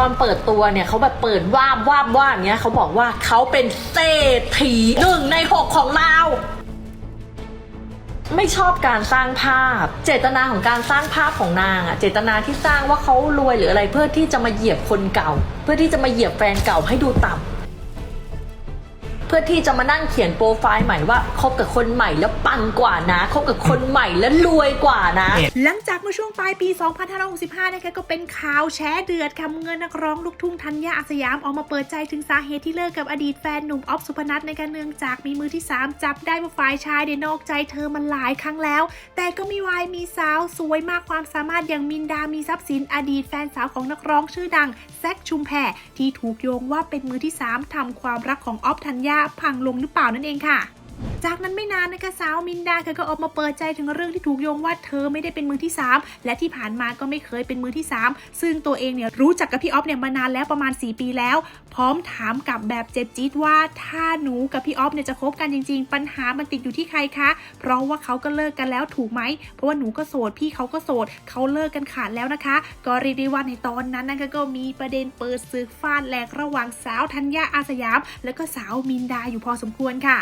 ตอนเปิดตัวเนี่ยเขาแบบเปิดว่าบว่าบว่าบเนี้ยเขาบอกว่าเขาเป็นเศรษฐีหนึ่งในหกของเรา ไม่ชอบการสร้างภาพ เจตนาของการสร้างภาพของนางอะเจตนาที่สร้างว่าเขารวยหรืออะไรเพื่อที่จะมาเหยียบคนเก่า เพื่อที่จะมาเหยียบแฟนเก่าให้ดูต่ำ เพื่อที่จะมานั่งเขียนโปรไฟล์ใหม่ว่าคบกับคนใหม่แล้วปังกว่านะคบกับคนใหม่แล้วรวยกว่านะ หลังจากเมื่อช่วงปลายปี 2565 นะคะก็เป็นข่าวแชร์เดือดค่ะเงินนักร้องลูกทุ่งธัญญาอาสยามออกมาเปิดใจถึงสาเหตุที่เลิกกับอดีตแฟนหนุ่มออฟสุพนัทในการเนื่องจากมีมือที่ 3 จับได้ว่าฝ่ายชายได้นอกใจเธอมาหลายครั้งแล้ว แต่ก็มีวายมีสาวสวยมากความสามารถอย่างมินดามีทรัพย์สินอดีตแฟนสาวของนักร้องชื่อดังแซคชุมแพรที่ถูกโยงว่าเป็นมือที่ 3ทำความรักของออฟธัญญาพังลงหรือเปล่านั่นเองค่ะ จากนั้นไม่นานนะคะสาวมินดาค่ะก็ออกมาเปิดใจถึงเรื่องที่ถูกโยงว่าเธอไม่ได้เป็นมือที่ 3 และที่ผ่านมาก็ไม่เคยเป็นมือที่ 3 ซึ่งตัวเองเนี่ยรู้จักกับพี่ออฟเนี่ยมานานแล้วประมาณ 4 ปีแล้ว พร้อมถามกลับแบบเจ็บจี๊ดว่าถ้าหนูกับพี่ออฟเนี่ยจะคบกันจริง ๆ ปัญหามันติดอยู่ที่ใครคะ เพราะว่าเขาก็เลิกกันแล้วถูกไหม เพราะว่าหนูก็โสดพี่เขาก็โสดเขาเลิกกันขาดแล้วนะคะ ก็เรียกได้ว่าในตอนนั้นนะคะก็มีประเด็นเปิดศึกฟาดแหลกระหว่างสาวธัญญาอาสยาม และก็สาวมินดาอยู่พอสมควรค่ะ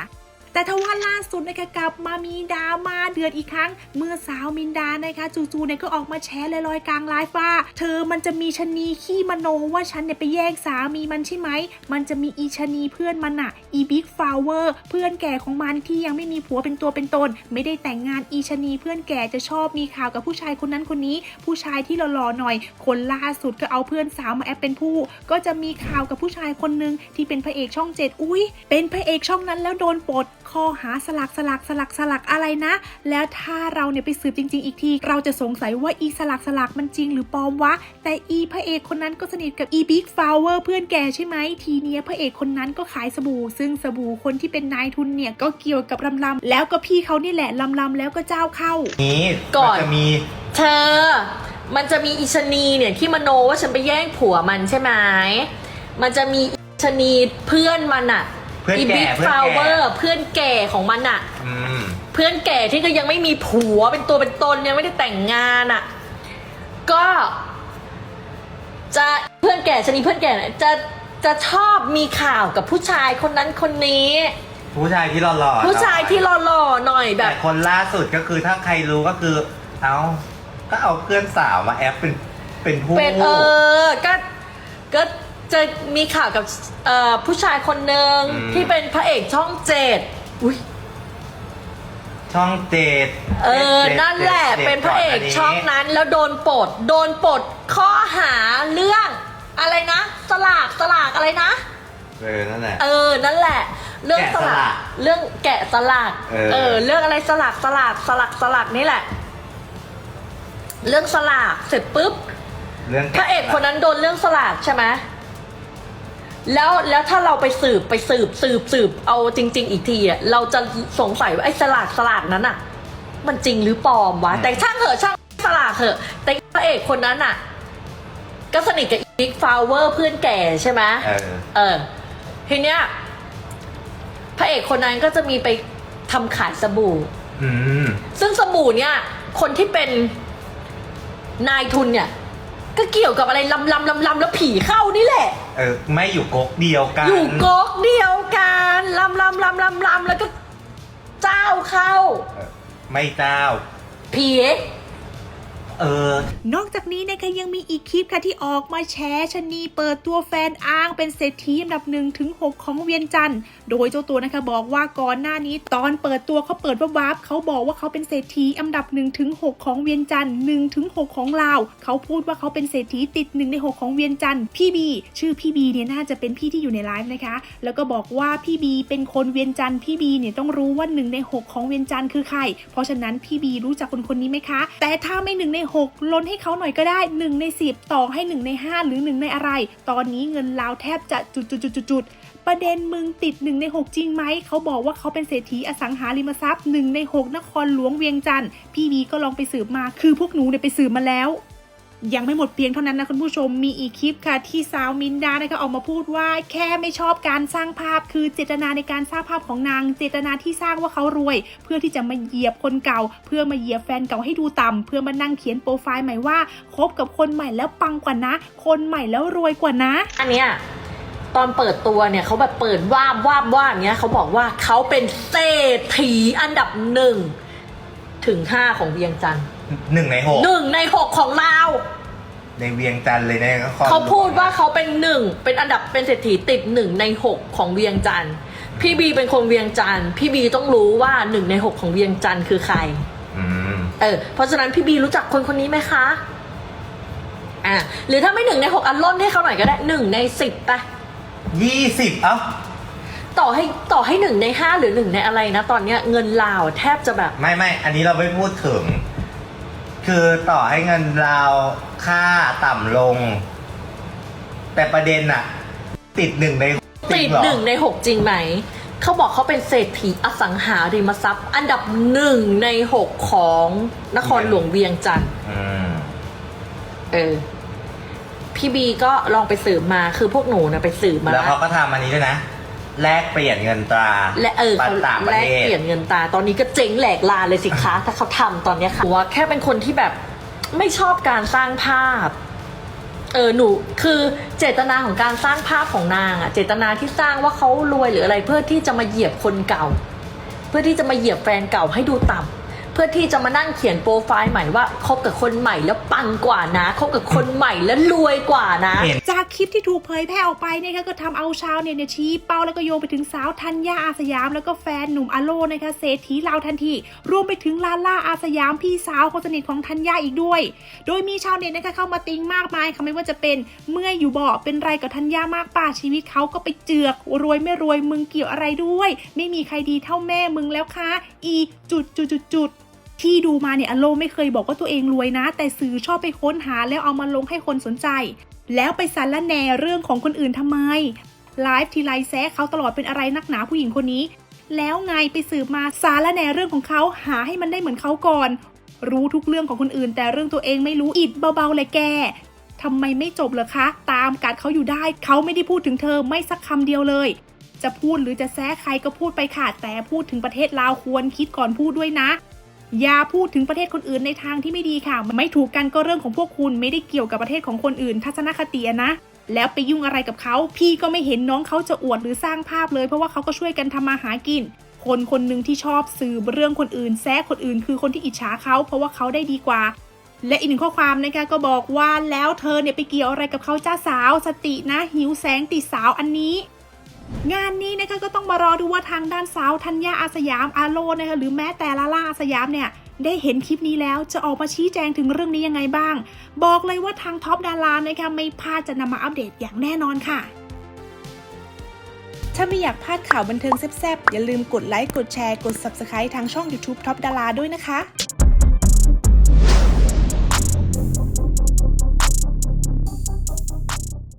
แต่ทว่าล่าสุดนะคะกลับมามีดราม่าเดือดอีกครั้ง เมื่อสาวมินดานะคะจู่ๆเนี่ยก็ออกมาแชร์ลอยๆกลางไลฟ์ว่า เธอมันจะมีชะนีขี้มโนว่าฉันเนี่ยไปแย่งสามีมันใช่ไหม มันจะมีอีชะนีเพื่อนมันอะอีบิ๊กฟาวเวอร์เพื่อนแก่ของมันที่ยังไม่มีผัวเป็นตัวเป็นตน ไม่ได้แต่งงานอีชะนีเพื่อนแก่จะชอบมีข่าวกับผู้ชายคนนั้นคนนี้ ผู้ชายที่หล่อๆหน่อย คนล่าสุดก็เอาเพื่อนสาวมาแอปเป็นผู้ ก็จะมีข่าวกับผู้ชายคนหนึ่งที่เป็นพระเอกช่องเจ็ดอุ้ยเป็นพระเอกช่องนั้นแล้วโดนปลดข้อหาสลักสลักสลักสลักอะไรนะ แล้วถ้าเราเนี่ยไปสืบจริง ๆ อีกที เราจะสงสัยว่าอีสลักสลักมันจริงหรือปลอมวะ แต่อีพระเอกคนนั้นก็สนิทกับอีบิ๊กฟาวเวอร์เพื่อนแกใช่ไหมทีเนี้ยพระเอกคนนั้นก็ขายสบู่ ซึ่งสบู่คนที่เป็นนายทุนเนี่ยก็เกี่ยวกับลำลำแล้วก็พี่เขานี่แหละลำลำแล้วก็เจ้าเข้า นี้ก่อน มัจะมีเธอ มันจะมีอิชะนีเนี่ยที่มโนว่าฉันไปแย่งผัวมันใช่ไหม มันจะมีอิชะนีเพื่อนมันอะ พื่อนอีแก่บิ๊กเพื่อนฟาวเวแก่อร์เพื่อนแก่ของมันอะอืมเพื่อนแก่ที่ก็ยังไม่มีผัวเป็นตัวเป็นตนยังไม่ได้แต่งงานอะก็ จะเพื่อนแก่ชะนีเพื่อนแก่เนี่ยจะจะชอบมีข่าวกับผู้ชายคนนั้นคนนี้ ผู้ชายที่หล่อๆผู้ชายที่หล่อๆหน่อยแบแต่บ คนล่าสุดก็คือถ้าใครรู้ก็คือ เอาก็เอาเพื่อนสาวมาแอปเป็นเป็นผู้ เป็นเออก็ก็ จะมีข่าวกับเอ่อผู้ชายคนหนึ่งที่เป็นพระเอกช่องเจ็ดอุ้ย ช่องเจ็ดเออ จ็ดนั่นแหละ จ็ดเป็นพระเอกจ็ดช่องนั้นแล้วโดนปลด โดนปลดข้อหาเรื่อง อะไรนะ สลาก สลากอะไรนะ เออ นั่นแหละ เออ นั่นแหละ เรื่องแกะสสลัลากกเรื่องแกะสลากเออ เรื่องอะไรสลาก สลาก สลัก สลักนี่แหละ เรื่องสลาก เสร็จปุ๊บ เรื่องพระเอกคนนั้นโดนเรื่องสลากใช่ไหม แล้วแล้วถ้าเราไปสืบไปสืบสืบสืบเอาจริง ๆ อีกทีอะเราจะสงสัยว่าไอ้สลากสลากนั้นอะ มันจริงหรือปลอมวะแต่ช่างเหอะช่างสลากเหอะ แต่พระเอกคนนั้นอะ ก็สนิทกับบิ๊กฟาวเวอร์เพื่อนแก่ใช่ไหมเออเออทีเนี้ยพระเอกคนนั้นก็จะมีไปทำขายสบู่อืมซึ่งสบู่เนี่ย คนที่เป็นนายทุนเนี่ย ก็เกี่ยวกับอะไรลำลำลำลำแล้วผีเข้านี่แหละ เออไม่อยู่ก๊กเดียวกัน อยู่ก๊กเดียวกันลำลำลำลำลำแล้วก็เจ้าเข้าเออไม่เจ้าผี เออ นอกจากนี้นะคะยังมีอีกคลิปค่ะที่ออกมาแชร์ชะนีเปิดตัวแฟนอ้างเป็นเศรษฐีอันดับ1นถึงหของเวียงจันทร์โดยเจ้าตัวนะคะบอกว่าก่อนหน้านี้ตอนเปิดตัวเขาเปิดว่าวับเขาบอกว่าเขาเป็นเศรษฐีอันดับ1นถึงหของเวียงจันทร์1ถึงหของลาวเขาพูดว่าเขาเป็นเศรษฐีติด1ใน 6 ของเวียงจันทร์พี่บีชื่อพี่บีเนี่ยน่าจะเป็นพี่ที่อยู่ในไลฟ์นะคะ แล้วก็บอกว่าพี่บีเป็นคนเวียงจันทร์พี่บีเนี่ยต้องรู้ว่า1ใน 6 ของเวียงจันทร์คือใคร เพราะฉะนั้นพี่บีรู้จักคนคนนี้ไหมคะ แต่ถ้าไม่1ใน6 ล้นให้เขาหน่อยก็ได้ 1 ใน 10 ต่อให้ 1 ใน 5 หรือ 1 ในอะไร ตอนนี้เงินลาวแทบจะจุดจุดจุดจุดจุดประเด็นมึงติด 1 ใน 6 จริงไหม เขาบอกว่าเขาเป็นเศรษฐีอสังหาริมทรัพย์ 1 ใน 6 นครหลวงเวียงจันทร์พี่บีก็ลองไปสืบมา คือพวกหนูเนี่ยไปสืบมาแล้ว ยังไม่หมดเพียงเท่านั้นนะคุณผู้ชมมีอีกคลิปค่ะที่สาวมินดานะคะออกมาพูดว่าแค่ไม่ชอบการสร้างภาพ คือเจตนาในการสร้างภาพของนาง เจตนาที่สร้างว่าเขารวย เพื่อที่จะมาเหยียบคนเก่า เพื่อมาเหยียบแฟนเก่าให้ดูต่ำเพื่อมานั่งเขียนโปรไฟล์ใหม่ว่าคบกับคนใหม่แล้วปังกว่านะ คนใหม่แล้วรวยกว่านะ อันเนี้ยตอนเปิดตัวเนี่ยเขาแบบเปิดว่าบวาบวาบเนี้ยเขาบอกว่าเขาเป็นเศรษฐีอันดับหนึ่ง ถึงห้าของเวียงจันทร์หนึ่งในหกหนึ่งในหกของลาว ในเวียงจันทร์เลยนะนครเขาพูดหลงว่าเขาเป็นหนึ่งเป็นอันดับเป็นเศรษฐีติดหนึ่งในหกของเวียงจันทร์พี่บีเป็นคนเวียงจันทร์พี่บีต้องรู้ว่าหนึ่งในหกของเวียงจันทร์คือใครอืมเออเพราะฉะนั้นพี่บีรู้จักคนคนนี้ไหมคะอ่าหรือถ้าไม่หนึ่งในหกอันล่นให้เขาหน่อยก็ได้หนึ่งในสิบไปยี่สิบเอ้า ต่อให้ต่อให้หนึ่งในห้าหรือหนึ่งในอะไรนะ ตอนเนี้ยเงินลาวแทบจะแบบ ไม่ไม่ อันนี้เราไม่พูดถึง คือต่อให้เงินเราค่าต่ำลง แต่ประเด็นอะติดหนึ่งในติดเรอหนึ่งในหกจริงไหม เขาบอกเขาเป็นเศรษฐีอสังหาริมทรัพย์ อันดับหนึ่งในหกของนครหลวงเวียงจันทร์อืมเออ พี่บีก็ลองไปสืบมาคือพวกหนูนะไปสืบมา แล้วเขาก็ทำอันนี้ด้วยนะ แลกเปลี่ยนเงินตราและเออปัเขานต่างประแลกเทศ เปลี่ยนเงินตา ตอนนี้ก็เจ๊งแหลกลาเลยสิคะ ถ้าเขาทำตอนเนี้ยค่ะว่าแค่เป็นคนที่แบบไม่ชอบการสร้างภาพ เออหนูคือเจตนาของการสร้างภาพของนางอะเจตนาที่สร้างว่าเขารวยหรืออะไร เพื่อที่จะมาเหยียบคนเก่า เพื่อที่จะมาเหยียบแฟนเก่าให้ดูต่ำเพื่อที่จะมานั่งเขียนโปรไฟล์ใหม่ว่าคบกับคนใหม่แล้วปังกว่านะคบกับคนใหม่แล้วรวยกว่านะ เห็น จากคลิปที่ถูกเผยแพร่ออกไปเนี่ยค่ะก็ทำเอาชาวเน็ตเนี่ยชี้เป้าแล้วก็โยงไปถึงสาวธัญญาอาสยาม แล้วก็แฟนหนุ่มอโลนะคะเศรษฐีลาวทันที รวมไปถึงลาล่าอาสยามพี่สาวคนสนิทของธัญญาอีกด้วย โดยมีชาวเน็ตนะคะเข้ามาติงมากมายค่ะไม่ว่าจะเป็นเมื่ออยู่บ่อเป็นไรกับธัญญามากป่าชีวิตเขาก็ไปเจือกรวยไม่รวยมึงเกี่ยวอะไรด้วย ไม่มีใครดีเท่าแม่มึงแล้วค่ะอีจุดจุดจุดจุด ที่ดูมาเนี่ยอโลไม่เคยบอกว่าตัวเองรวยนะ แต่สื่อชอบไปค้นหาแล้วเอามาลงให้คนสนใจ แล้วไปสารละแหนเรื่องของคนอื่นทำไมไลฟ์ทีไรแซะเขาตลอดเป็นอะไรนักหนาผู้หญิงคนนี้ แล้วไงไปสืบมาสารละแหนเรื่องของเขาหาให้มันได้เหมือนเขาก่อน รู้ทุกเรื่องของคนอื่น แต่เรื่องตัวเองไม่รู้อิดเบาๆเลยแกทำไมไม่จบเหรอคะ ตามกัดเขาอยู่ได้เขาไม่ได้พูดถึงเธอไม่สักคำเดียวเลย จะพูดหรือจะแซะใครก็พูดไปค่ะแต่พูดถึงประเทศลาวควรคิดก่อนพูดด้วยนะ อย่าพูดถึงประเทศคนอื่นในทางที่ไม่ดีค่ะ ไม่ถูกกันก็เรื่องของพวกคุณไม่ได้เกี่ยวกับประเทศของคนอื่น ทัศนคตินะ แล้วไปยุ่งอะไรกับเขา พี่ก็ไม่เห็นน้องเขาจะอวดหรือสร้างภาพเลย เพราะว่าเขาก็ช่วยกันทำมาหากิน คนคนหนึ่งที่ชอบสื่อเรื่องคนอื่นแซะคนอื่น คือคนที่อิจฉาเขาเพราะว่าเขาได้ดีกว่า และอีกหนึ่งข้อความนะคะก็บอกว่าแล้วเธอเนี่ยไปเกี่ยวอะไรกับเขาจ้าสาว สตินะหิวแสงติดสาวอันนี้ งานนี้นะคะก็ต้องมารอดูว่าทางด้านสาวธัญญาอาสยามอาโลนะคะหรือแม้แต่ลาล่าอาสยามเนี่ยได้เห็นคลิปนี้แล้วจะออกมาชี้แจงถึงเรื่องนี้ยังไงบ้าง บอกเลยว่าทางท็อปดารานะคะไม่พลาดจะนำมาอัปเดตอย่างแน่นอนค่ะ ถ้าไม่อยากพลาดข่าวบันเทิงแซ่บๆ อย่าลืมกดไลค์กดแชร์กด Subscribe ทางช่อง YouTube ท็อปดาราด้วยนะคะ